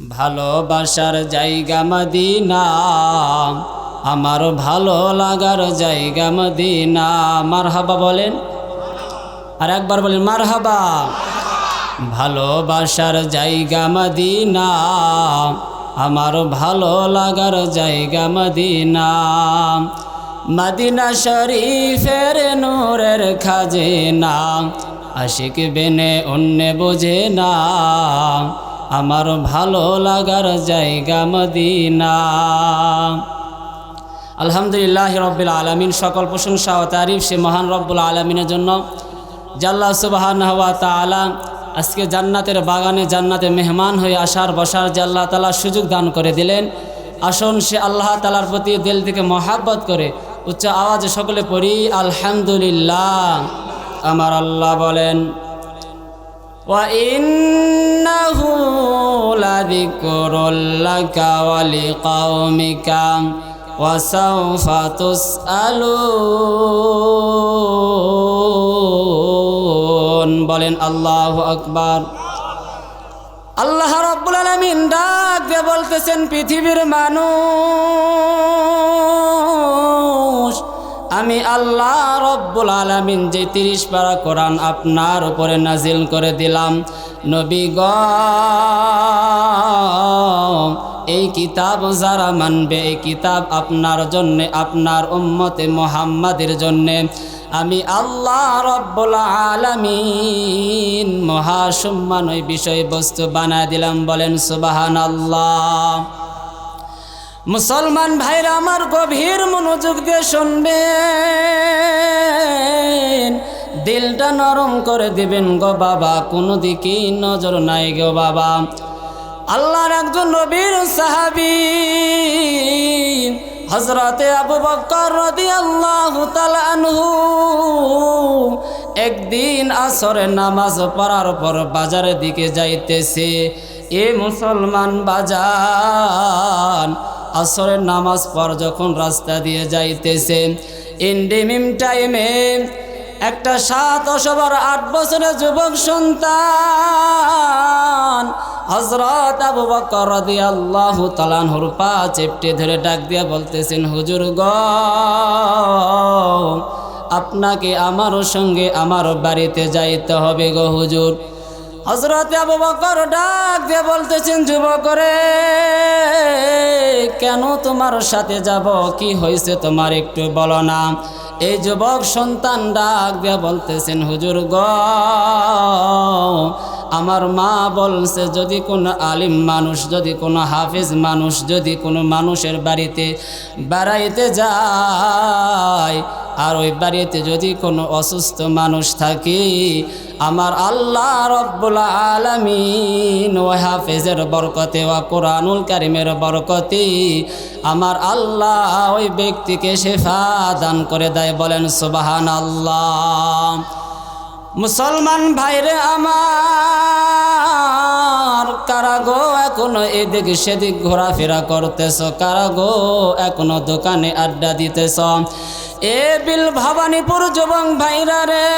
ভালোবাসার জায়গা মদিনা, আমার ভালো লাগার জায়গা মদিনা। মারহাবা বলেন। আর একবার বলেন মার মারহাবা। ভালোবাসার জায়গা মদিনা, আমার ভালো লাগার জায়গা মদিনা। মদিনা শরীফের নূরের খাজেনা, আশিক বেনে অন্য বোঝে না। আমার ভালো লাগার জায়গা মদিনা। আলহামদুলিল্লাহ রব্বুল আলমিন, সকল প্রশংসা ও তারিফ সে মহান রব্বুল আলমিনের জন্য। জাল্লা সুবাহান হওয়া তালা আজকে জান্নাতের বাগানে জান্নাতে মেহমান হয়ে আসার, বসার যে আল্লাহ তালা সুযোগ দান করে দিলেন, আসন সে আল্লাহ তালার প্রতি দিল থেকে মহাব্বত করে উচ্চ আওয়াজে সকলে পড়ি, আলহামদুলিল্লাহ। আমার আল্লাহ বলেন وإنه لذكر لك ولقومك وسوف تسألون বলেন আল্লাহ আকবার আল্লাহ রব্বুল আলমিন ডাক দিয়ে বলতেছেন পৃথিবীর মানুষ আমি আল্লাহ রব্বুল আলমিন যে তিরিশ পারা কোরআন আপনার উপরে নাজিল করে দিলাম। নবী গ, এই কিতাব যারা মানবে, এই কিতাব আপনার জন্যে, আপনার উম্মতে মোহাম্মদের জন্যে। আমি আল্লাহ রব্বুল আলমিন মহাসম্মান ওই বিষয়বস্তু বানায় দিলাম, বলেন সুবাহান আল্লাহ মুসলমান ভাইরা আমার গভীর মনোযোগ দিয়ে শুনবেন। দিলটা নরম করে দিবেন গো বাবা, কোনো দিকেই নজর নাই গো বাবা। আল্লাহর একজন নবীর সাহাবি হজরতে আবু বকর তাআলা আনহু, একদিন আসরে নামাজ পড়ার পর বাজারের দিকে যাইতেছে। এ মুসলমান বাজার আসরের নামাজ পর যখন রাস্তা দিয়ে যাইতেছে ইন্ডিমিম টাইমে একটা সাত অসবার আট বছরের যুবক সন্তান হজরত আবু বকর রাদিয়াল্লাহু তাআলার পা চেপটে ধরে ডাক দিয়া বলতেছেন, হুজুর গ, আপনাকে আমারও সঙ্গে আমার বাড়িতে যাইতে হবে গো হুজুর। হজরত আবু ডাক দিয়ে বলতেছেন, যুবকরে, কেন তোমার সাথে যাব? কি হয়েছে তোমার একটু বলো না। এই যুবক সন্তান ডাক দিয়ে বলতেছেন, হুজুর গ, আমার মা বলছে, যদি কোনো আলিম মানুষ, যদি কোনো হাফিজ মানুষ, যদি কোনো মানুষের বাড়িতে বেড়াইতে যায় আর ওই বাড়িতে যদি কোনো অসুস্থ মানুষ থাকে, আমার আল্লাহ রব্বুল আলমিন ও হাফেজের বরকতে ও কোরআনুল কারিমের বরকতে আমার আল্লাহ ওই ব্যক্তিকে শেফা দান করে দেয়, বলেন সুবাহান আল্লাহ মুসলমান ভাইরে আমার কারাগো এখনও এদিক সেদিক ঘোরাফেরা করতেছ? কারাগো এখনও দোকানে আড্ডা দিতেছ? এ বিল ভবানীপুর যুবক ভাইরা রে।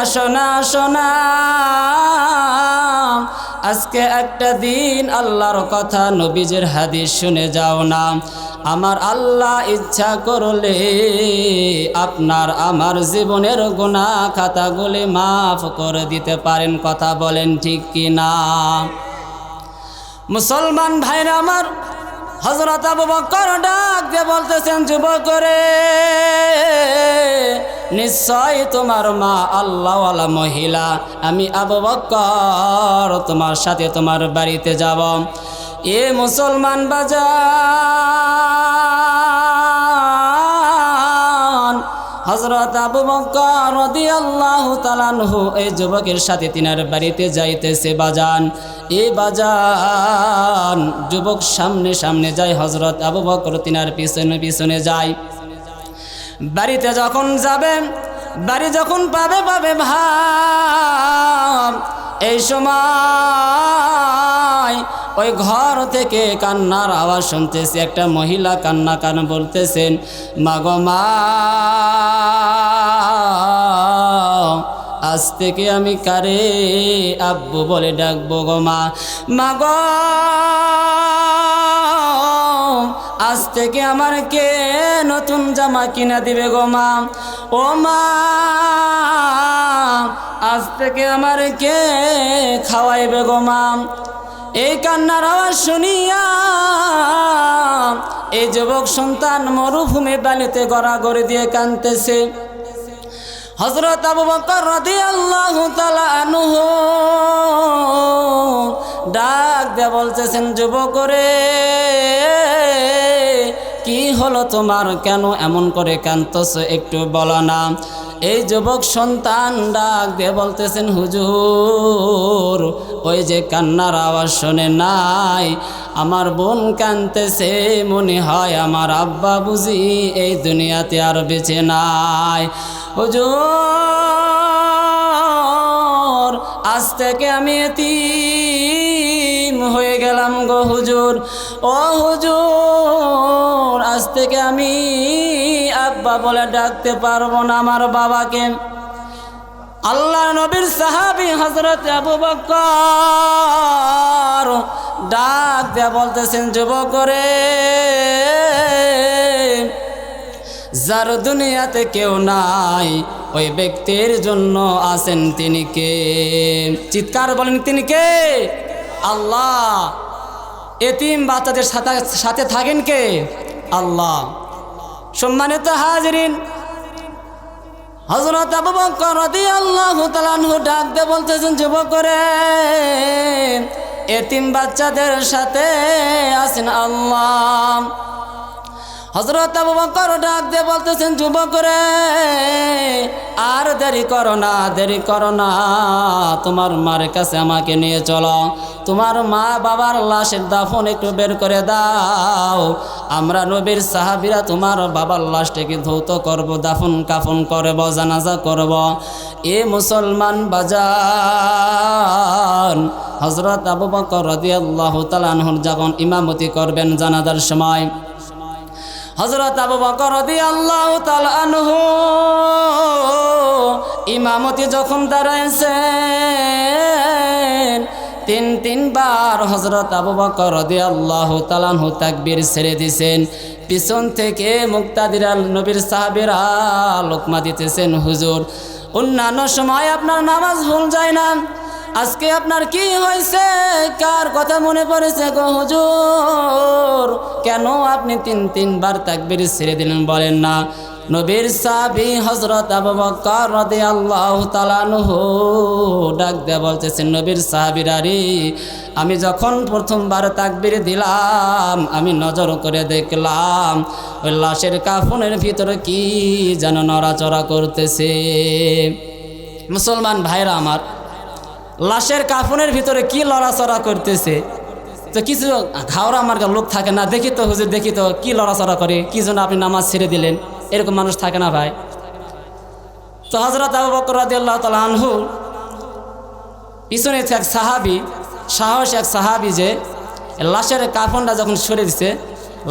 আসনা আসনা আজকে একটা দিন আল্লাহর কথা নবীজের হাদিস শুনে যাও না। আমার আল্লাহ ইচ্ছা করলে আপনার আমার জীবনের গুণা খাতাগুলি মাফ করে দিতে পারেন, কথা বলেন ঠিক কি না মুসলমান ভাইরা আমার হজরত আবু বকর ডাক দিয়ে বলতেছেন যুবক করে নিশ্চয় তোমার মা আল্লাহওয়ালা মহিলা। আমি আবু বকর, তোমার সাথে তোমার বাড়িতে যাব। এ মুসলমান বাজার হজরত আবু বকর তাআলাহু এই যুবকের সাথে তিনার বাড়িতে যাইতেছে বাজান। এ বাজান যুবক সামনে সামনে যায় হজরত আবু বকর তিনার পিছনে পিছনে যায়। বাড়িতে যখন যাবে, বাড়ি যখন পাবে পাবে ভাব। এই সময় ওই ঘর থেকে কান্নার আওয়াজ শুনতেছি, একটা মহিলা কান্না কান বলতেছেন, মাগো মা, আজ থেকে আমি কারে আব্বু বলে ডাকবো গো মা? আজ থেকে আমার কে নতুন জামা কিনা দিবে গো মা? ও মা, আজ থেকে আমার কে খাওয়াইবে গো মা? এই কান্নার আওয়াজ শুনিয়া এই যুবক সন্তান মরুভূমি বালিতে গড়াগড়ি দিয়ে কানতেছে হজরত আবু বকর রাদিয়াল্লাহু তাআলা আনহু ডাক দিয়ে বলতেছেন, যুবক রে, কি হলো তোমার? কেন এমন করে কান্তছ একটু বলো না। এই যুবক সন্তান ডাক দিয়ে বলতেছেন, হুজুর, ওই যে কান্নার আওয়াজ শোনে নাই। আমার বোন কানতেছে মনে হয় আমার আব্বা বুঝি এই দুনিয়াতে আর বেঁচে নাই। হুজুর আজ থেকে আমি এতিম হয়ে গেলাম গো হুজুর। ও হুজুর, আজ থেকে আমি আব্বা বলে ডাকতে পারব না আমার বাবাকে। আল্লাহ নবীর সাহাবি হজরত আবু বকর ডাক দেয়া বলতেছেন, যুবক রে যার দুনিয়াতে কেউ নাই, ওই ব্যক্তির জন্য আছেন তিনি কে? চিৎকার বলেন, তিনি কে? আল্লাহ। এতিম বাচ্চাদের সাথে সাথে থাকেন কে? আল্লাহ। সম্মানিত হাজরিন হজরত আবু বকর রাদিয়াল্লাহু তাআলা আনহু ডাক দিয়ে বলতেছেন যুবক করে এতিম বাচ্চাদের সাথে আছেন আল্লাহ। হজরত আবু বকর ডাক দিয়ে বলতেছেন যুবক রে আর দেরি করো না, দেরি করো না। তোমার মার কাছে আমাকে নিয়ে চলো। তোমার মা বাবার লাশের দাফন একটু বের করে দাও। আমরা নবীর সাহাবিরা তোমার বাবার লাশটাকে ধৌত করব, দাফন কাফন করব, জানাজা করব। এ মুসলমান বাজান হজরত আবু বকর রাদিয়াল্লাহু তাআলা যখন ইমামতি করবেন জানাজার সময় হজরত আবু বকর আল্লাহ আনহু ইমামতি যখন দাঁড়াইছেন, তিন তিনবার হজরত আবু বকর আল্লাহ তালানহু তাকবীর ছেড়ে দিছেন। পিছন থেকে মুক্তাদিরাল নবীর সাহাবেরা লোকমা দিতেছেন, হুজুর, অন্যান্য সময় আপনার নামাজ ভুল যায় না। আজকে আপনার কি হয়েছে? কার কথা মনে পড়েছে গো হুজুর? কেন আপনি তিন, তিনবার তাকবীর ছেড়ে দিলেন বলেন না? নবীর সাবি হজরত আবু বকর রাদিয়াল্লাহু তাআলা আনহু ডাক দেয়া বলতেছেন, নবীর সাহাবীরা রে আমি যখন প্রথমবার তাকবীর দিলাম, আমি নজর করে দেখলাম, ওই লাশের কাফনের ভিতরে কি যেন নড়াচড়া করতেছে। মুসলমান ভাইরা আমার লাশের কাফনের ভিতরে কি লড়াচড়া করতেছে? তো কিছু ঘাওড়া আমার লোক থাকে না, দেখি তো হুজুর, দেখি তো কি লড়াচড়া করে, কি জন্য আপনি নামাজ ছেড়ে দিলেন? এরকম মানুষ থাকে না ভাই। তো হজরত আবু বকর আনহু, পিছনে এক সাহাবি, সাহস এক সাহাবি যে লাশের কাফনটা যখন সরে দিছে,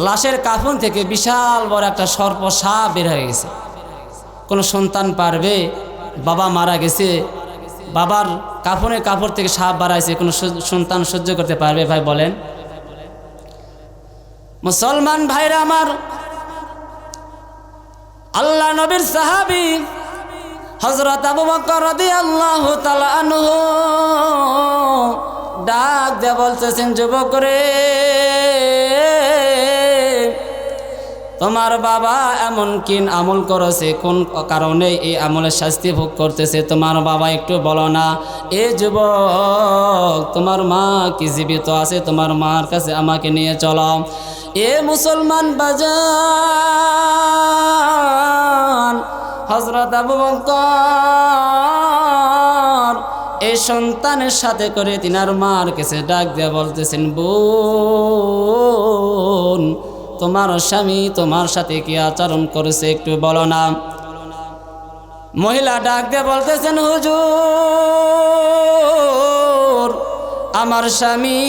লাশের কাফন থেকে বিশাল বড় একটা সর্প সাপ বের হয়ে গেছে। কোনো সন্তান পারবে, বাবা মারা গেছে বাবার কাপড়ের কাপড় থেকে সাপ বাড়াইছে, কোনো সন্তান সহ্য করতে পারবে, ভাই বলেন। মুসলমান ভাইরা আমার, আল্লাহ নবীর সাহাবি হজরত আবু বকর রাদিয়াল্লাহু তাআলা আনহু ডাক দিয়ে বলতেছেন, যুবক রে তোমার বাবা এমন কিন আমল করেছে? কোন কারণে এই আমলের শাস্তি ভোগ করতেছে? তোমার বাবা একটু বলো না। এ যুবক, তোমার মা কি জীবিত আছে? তোমার মার কাছে আমাকে নিয়ে চলো। এ মুসলমান বাজান হজরত আবু বকর, এই সন্তানের সাথে করে তিনার মার কাছে ডাক দিয়ে বলতেছেন, বোন তোমার স্বামী তোমার সাথে কি আচরণ করেছে একটু বলো না। মহিলা ডাক দিয়ে বলতেছেন, হুজুর, আমার স্বামী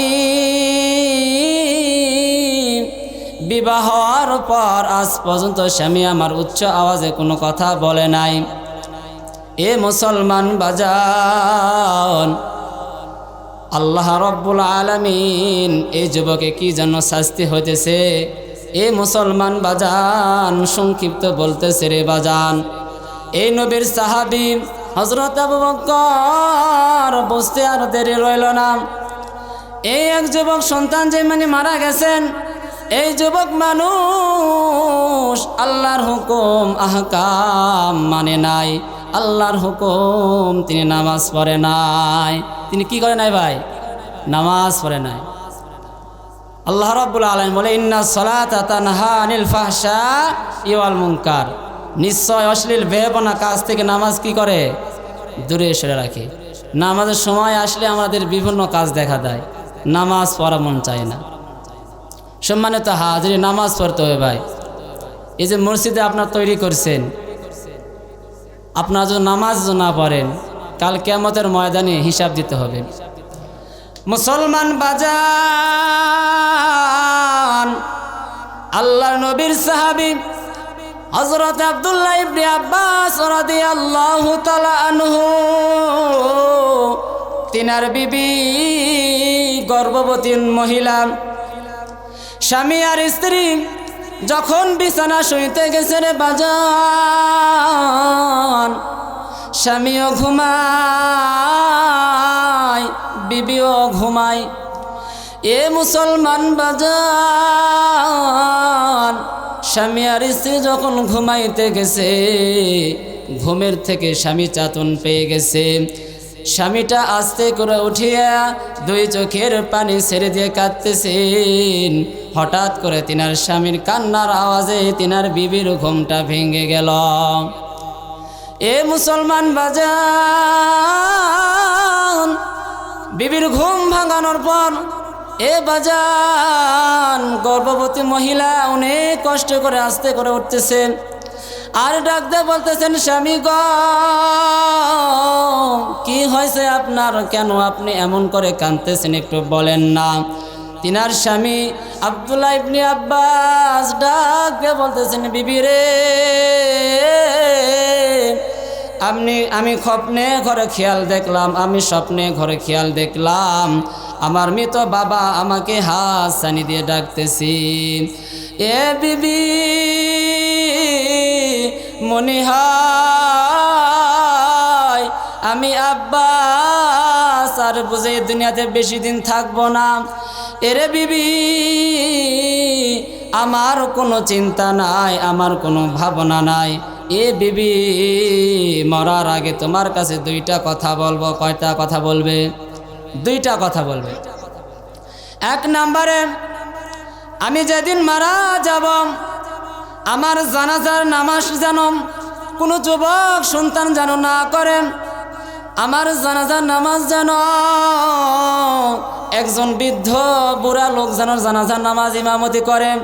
বিবাহ হওয়ার পর আজ পর্যন্ত স্বামী আমার উচ্চ আওয়াজে কোনো কথা বলে নাই। এ মুসলমান বাজান, আল্লাহ রব্বুল আলমিন এই যুবকে কি যেন শাস্তি হইতেছে? এ মুসলমান বাজান, সংক্ষিপ্ত বলতেছে রে বাজান। এই নবীর সাহাবি হজরত বুঝতে আর দেরি রইল না। এই এক যুবক সন্তান যে মানে মারা গেছেন, এই যুবক মানুষ আল্লাহর হুকুম, আহকাম মানে নাই। আল্লাহর হুকুম তিনি নামাজ পড়ে নাই। তিনি কি করে নাই ভাই? নামাজ পড়ে নাই। আল্লাহ রাব্বুল আলামিন বলে, ইন্না সলাতা তানহা আনিল ফাহশা ইওয়াল মুনকার। নিশ্চয় অশ্লীল বেহপনা কাজ থেকে নামাজ কি করে? দূরে সরে রাখে। নামাজের সময় আসলে আমাদের বিভিন্ন কাজ দেখা দেয়। নামাজ পড়া মন চায় না। সম্মানিত হাজিরি নামাজ পড়তে হবে ভাই। এই যে মসজিদে আপনার তৈরি করছেন, আপনার যদি নামাজ না পড়েন, কাল কেমতের ময়দানে হিসাব দিতে হবে। মুসলমান বাজান। আল্লাহর নবীর সাহাবি হজরত আব্দুল্লাহ ইবনে আব্বাস রাদিয়াল্লাহু তাআলা আনহু, তিনার বিবি গর্ভবতী মহিলা। স্বামী আর স্ত্রী যখন বিছানা শুইতে গেছে রে বাজান, স্বামীও ঘুমায়। বিবিও ঘুমায় এ মুসলমান বাজান, স্বামী আর স্ত্রী যখন ঘুমাইতে গেছে, ঘুমের থেকে স্বামী চাতন পেয়ে গেছে। স্বামীটা আস্তে করে উঠিয়া দুই চোখের পানি ছেড়ে দিয়ে কাঁদতেছেন। হঠাৎ করে তিনার স্বামীর কান্নার আওয়াজে তিনার বিবির ঘুমটা ভেঙে গেল। এ মুসলমান বাজান বিবির ঘুম ভাঙানোর পর এ বাজান গর্ভবতী মহিলা অনেক কষ্ট করে আস্তে করে উঠতেছেন। আর ডাকতে বলতেছেন, স্বামী গ, কি হয়েছে আপনার? কেন আপনি এমন করে কাঁদতেছেন? একটু বলেন না। তিনার স্বামী আবদুল্লাহ ইবনি আব্বাস ডাকতে বলতেছেন, বিবি রে আপনি, আমি স্বপ্নে ঘরে খেয়াল দেখলাম, আমি স্বপ্নে ঘরে খেয়াল দেখলাম, আমার মৃত বাবা আমাকে হাত সানি দিয়ে ডাকতেছি। এ বিবি, মনে হয় আমি আব্বাস, আর বুঝে দুনিয়াতে বেশি দিন থাকব না। এরে বিবি, আমার কোনো চিন্তা নাই, আমার কোনো ভাবনা নাই। এ বিবি, মরার আগে তোমার কাছে দুইটা কথা বলব। কয়টা কথা বলবে? দুইটা কথা বলবে। এক নম্বরে, আমি যেদিন মারা যাব, আমার জানাজার নামাজ যেন কোনো যুবক সন্তান যেন না করেন আমার জানাজার নামাজ যেন একজন বৃদ্ধ বুড়া লোক যেন জানাজার নামাজ ইমামতি করেন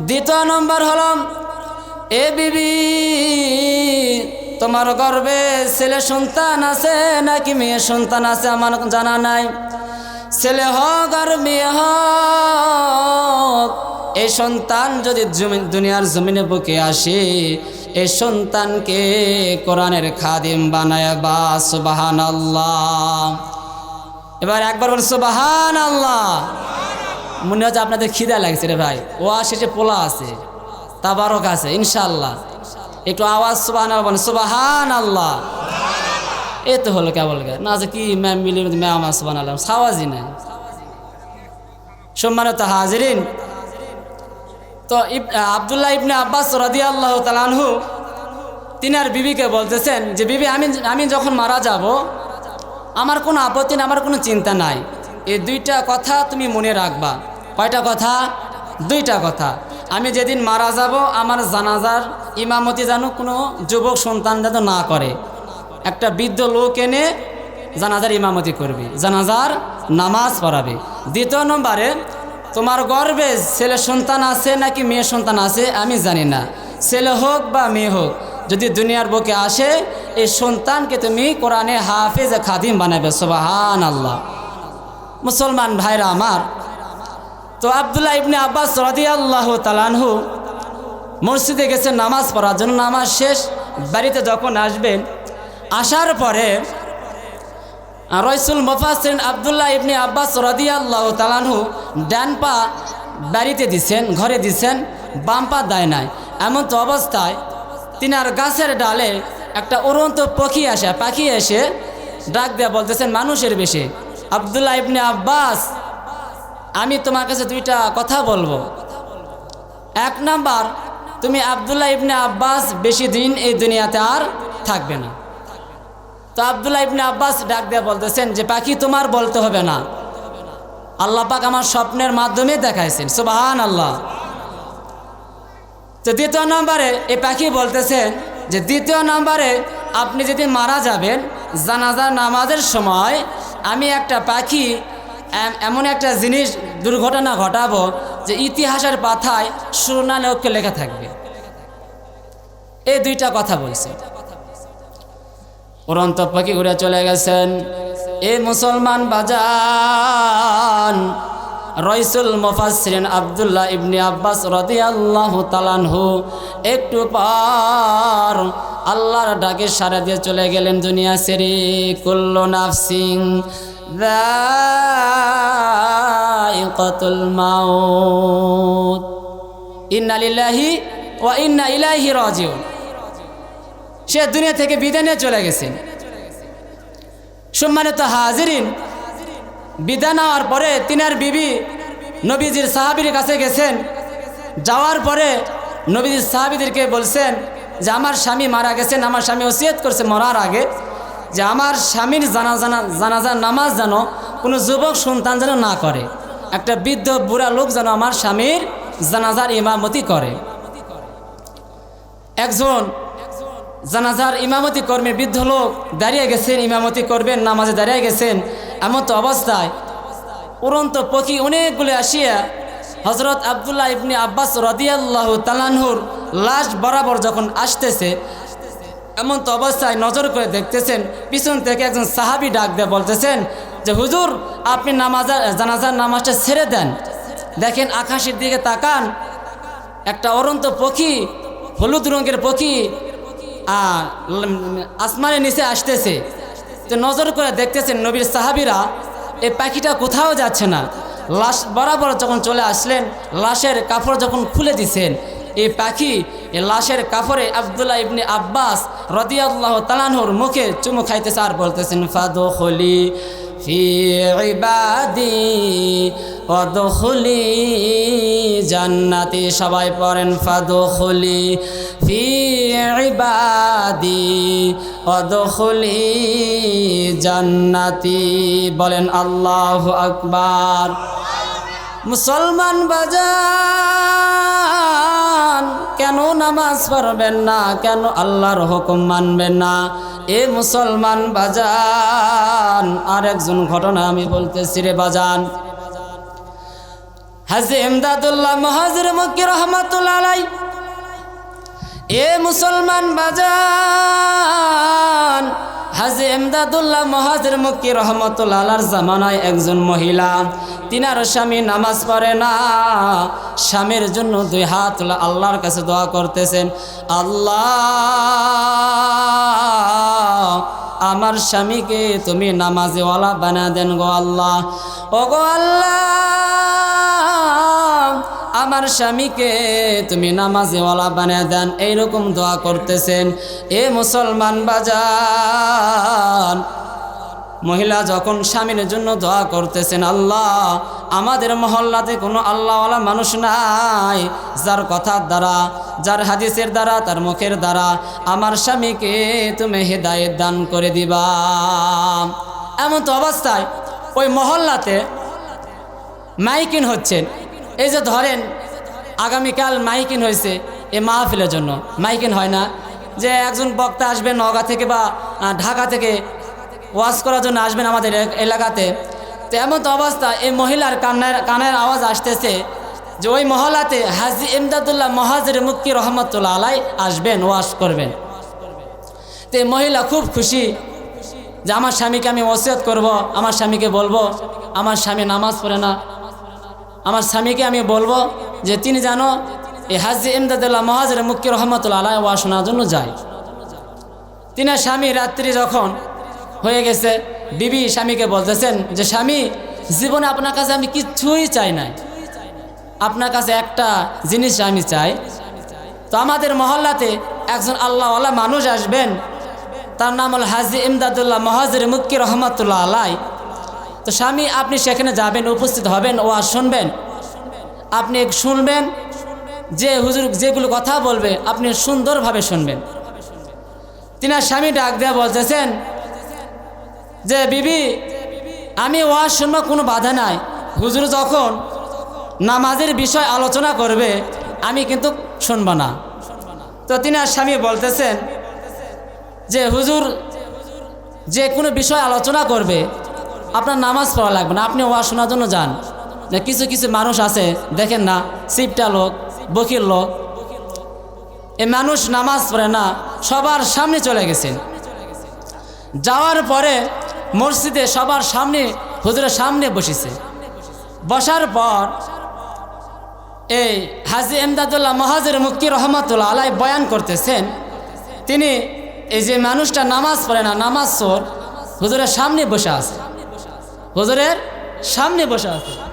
দ্বিতীয় নম্বর হল এ বিবি, তোমার গর্বে ছেলে সন্তান আছে নাকি মেয়ে সন্তান আছে আমার জানা নাই। ছেলে হোক আর মেয়ে হোক, এই সন্তান যদি জমি- দুনিয়ার জমিনে বুকে আসে, এই সন্তানকে কোরআনের খাদিম বানায় বা সুবাহান আল্লাহ এবার একবার বল সুবাহান আল্লাহ মনে হচ্ছে আপনাদের খিদা লাগছে রে ভাই। ও আসে যে পোলা আছে। তাবারক আছে ইনশাল্লাহ একটু আওয়াজ সুবাহান বলেন সুবাহান আল্লাহ এ তো হলো কেবল না যে কি ম্যাম মিলি ম্যাম আসবান আল্লাহ সাওয়াজই নাই। সম্মানিত হাজিরিন, তো আবদুল্লাহ ইবনে আব্বাস রদি আল্লাহ তালানহু তিনার বিবিকে বলতেছেন যে, বিবি, আমি আমি যখন মারা যাব, আমার কোনো আপত্তি না আমার কোনো চিন্তা নাই। এই দুইটা কথা তুমি মনে রাখবা। কয়টা কথা? দুইটা কথা। আমি যেদিন মারা যাব, আমার জানাজার ইমামতি যেন কোনো যুবক সন্তান যেন না করে। একটা বৃদ্ধ লোক এনে জানাজার ইমামতি করবে, জানাজার নামাজ পড়াবে। দ্বিতীয় নম্বরে, তোমার গর্বে ছেলে সন্তান আছে নাকি মেয়ে সন্তান আছে, আমি জানি না। ছেলে হোক বা মেয়ে হোক, যদি দুনিয়ার বুকে আসে, এই সন্তানকে তুমি কোরআনে হাফেজ খাদিম বানাবে সোবাহান আল্লাহ মুসলমান ভাইরা আমার তো আবদুল্লাহ ইবনে আব্বাস রদি আল্লাহ তালানহু মসজিদে গেছে নামাজ পড়ার জন্য। নামাজ শেষ, বাড়িতে যখন আসবেন, আসার পরে রয়সুল মুফাসরিন আবদুল্লাহ ইবনি আব্বাস রদিয়াল্লাহ তালানহু ডান পা বাড়িতে দিছেন, ঘরে দিছেন, বাম পা দেয় নাই। এমন তো অবস্থায় তিনার গাছের ডালে একটা উড়ন্ত পাখি আসে, পাখি এসে ডাক দেয়া বলতেছেন, মানুষের বেশে। আবদুল্লাহ ইবনে আব্বাস আমি তোমার কাছে দুইটা কথা বলব। এক নাম্বার, তুমি আবদুল্লাহ ইবনে আব্বাস বেশি দিন এই দুনিয়াতে আর থাকবে না। তো আবদুল্লাহ ইবনে আব্বাস ডাক দিয়ে বলতেছেন যে, পাখি, তোমার বলতে হবে না। আল্লাহ পাক আমার স্বপ্নের মাধ্যমে দেখাইছেন। সুবাহান আল্লাহ তো দ্বিতীয় নম্বরে এই পাখি বলতেছেন যে, দ্বিতীয় নম্বরে আপনি যদি মারা যাবেন, জানাজার নামাজের সময় আমি একটা পাখি এমন একটা জিনিস দুর্ঘটনা ঘটাবো যে ইতিহাসের পাথায় সুনানে অক্ষে লেখা থাকবে। এই দুইটা কথা বলছে। উড়ন্ত পাখি উড়ে চলে গেছেন। এ মুসলমান বাজান, রইসুল মুফাসরিন আবদুল্লাহ ইবনে আব্বাস রাদিয়াল্লাহু তালানহু একটু পার, আল্লাহর ডাকে সারা দিয়ে চলে গেলেন দুনিয়া সেরে, কুল্লু নাফসিং যায়িকাতুল মাউত ইন্না লিল্লাহি ওয়া ইন্না ইলাইহি রাজিউন সে দুনিয়া থেকে বিদায় নিয়ে চলে গেছেন সম্মানিত হাজিরিন, বিদায় নেওয়ার পরে তিনার বিবি নবীজির সাহাবির কাছে গেছেন। যাওয়ার পরে নবীজির সাহাবিদেরকে বলছেন যে, আমার স্বামী মারা গেছেন, আমার স্বামী ওসিয়ত করছে মরার আগে। যে আমার স্বামীর জানাজানা জানাজার নামাজ যেন কোনো যুবক সন্তান যেন না করে। একটা বৃদ্ধ বুড়া লোক যেন আমার স্বামীর জানাজার ইমামতি করে। একজন জানাজার ইমামতি কর্মী বৃদ্ধ লোক দাঁড়িয়ে গেছেন, ইমামতি করবেন, নামাজে দাঁড়িয়ে গেছেন। এমন তো অবস্থায় উড়ন্ত পক্ষী অনেকগুলো আসিয়া হজরত আবদুল্লাহ ইবনি আব্বাস রদিয়াল্লাহ তালানহুর লাশ বরাবর যখন আসতেছে এমন তো অবস্থায় নজর করে দেখতেছেন, পিছন থেকে একজন সাহাবি ডাক দিয়ে বলতেছেন যে, হুজুর, আপনি নামাজার জানাজার নামাজটা ছেড়ে দেন। দেখেন আকাশের দিকে তাকান, একটা অরন্ত পক্ষী, হলুদ রঙের পক্ষী আসমানের নিচে আসতেছে। তো নজর করে দেখতেছেন নবীর সাহাবিরা এই পাখিটা কোথাও যাচ্ছে না। লাশ বরাবর যখন চলে আসলেন, লাশের কাপড় যখন খুলে দিছেন এই পাখি এই লাশের কাপড়ে আবদুল্লাহ ইবনে আব্বাস রদিয়াল্লাহ তালানহুর মুখে চুমু খাইতেছে আর বলতেছেন ফাদো হলি ফি ইবাদি অদখলি জান্নাতি। সবাই পড়েন, ফাদখলি ফি ইবাদি অদখলি জান্নাতি। বলেন, আল্লাহ আকবার। মুসলমান বাজান কেন নামাজ পড়বেন না? কেন আল্লাহর হুকুম মানবেন না? এ মুসলমান বাজান আর একজন ঘটনা আমি বলতেছি রে বাজান। হাজি এমদাদুল্লাহ মহাজির মক্কি রহমাতুল্লাহ আলাই এ মুসলমান বাজান হাজি এমদাদুল্লাহ মহাজির মক্কি রহমতুল্লাহ জামানায় একজন মহিলা। তিনার স্বামী নামাজ পড়ে না। স্বামীর জন্য দুই হাত আল্লাহর কাছে দোয়া করতেছেন, আল্লাহ, আমার স্বামীকে তুমি নামাজেওয়ালা বানা দেন গো আল্লাহ। ও গো আল্লাহ আমার স্বামীকে তুমি নামাজেওয়ালা বানিয়ে দেন, এইরকম দোয়া করতেছেন। এ মুসলমান বাজান, মহিলা যখন স্বামীর জন্য দোয়া করতেছেন, আল্লাহ, আমাদের মহল্লাতে কোনো আল্লাহওয়ালা মানুষ নাই, যার কথার দ্বারা, যার হাদিসের দ্বারা, তার মুখের দ্বারা আমার স্বামীকে তুমি হেদায়েত দান করে দিবা। এমন তো অবস্থায় ওই মহল্লাতে মাইকিন হচ্ছেন এই যে ধরেন, আগামীকাল মাইকিন হয়েছে এই মাহফিলের জন্য। মাইকিন হয় না। যে একজন বক্তা আসবেন নগা থেকে বা ঢাকা থেকে ওয়াশ করার জন্য আসবেন আমাদের এ- এলাকাতে। তো এমন তো অবস্থা, এই মহিলার কান্নার, কানের আওয়াজ আসতেছে যে ওই মহলাতে হাজি ইমদাদুল্লাহ মহাজির মুক্তি রহমতুল্লাহ আলাই আসবেন ওয়াশ করবেন। তো মহিলা খুব খুশি যে আমার স্বামীকে আমি ওসিয়ত করব, আমার স্বামীকে বলব, আমার স্বামী নামাজ পড়ে না। আমার স্বামীকে আমি বলব যে তিনি জানো এই হাজি ইমদাদুল্লাহ মহাজের মুক্তি রহমতুল্লাহ আলাই ওয়া শোনার জন্য যায়। তিনার স্বামী রাত্রি যখন হয়ে গেছে, বিবি স্বামীকে বলতেছেন যে, স্বামী, জীবনে আপনার কাছে আমি কিছুই চাই নাই। আপনার কাছে একটা জিনিস আমি চাই। তো আমাদের মহল্লাতে একজন আল্লাহওয়ালা মানুষ আসবেন। তার নাম হল হাজি ইমদাদুল্লাহ মহাজির মুক্কি রহমতুল্লাহ আলাই তো স্বামী, আপনি সেখানে যাবেন, উপস্থিত হবেন ও আর শুনবেন। আপনি শুনবেন যে হুজুর যেগুলো কথা বলবে, আপনি সুন্দরভাবে শুনবেন। তিনার স্বামী ডাক দেওয়া বলতেছেন যে, বিবি, আমি ওয়াজ শুনব কোনো বাধা নাই। হুজুর যখন নামাজের বিষয় আলোচনা করবে, আমি কিন্তু শুনব না। তো তিনার স্বামী বলতেছেন যে, হুজুর, যে কোনো বিষয় আলোচনা করবে আপনার নামাজ পড়া লাগবে না, আপনি ওয়াজ শোনার জন্য যান। কিছু কিছু মানুষ আছে, দেখেন না, সিপটা লোক, বকির লোক। এ মানুষ নামাজ পড়ে না, সবার সামনে চলে গেছেন যাওয়ার পরে মসজিদে সবার সামনে, হুজুরের সামনে বসেছে। বসার পর এই হাজি এমদাদুল্লাহ মহাজের মুক্তি রহমতুল্লাহ আলাই বয়ান করতেছেন। তিনি এই যে মানুষটা নামাজ পড়ে না, নামাজ চোর, হুজুরের সামনে বসে আছে। হুজুরের সামনে বসা আছে।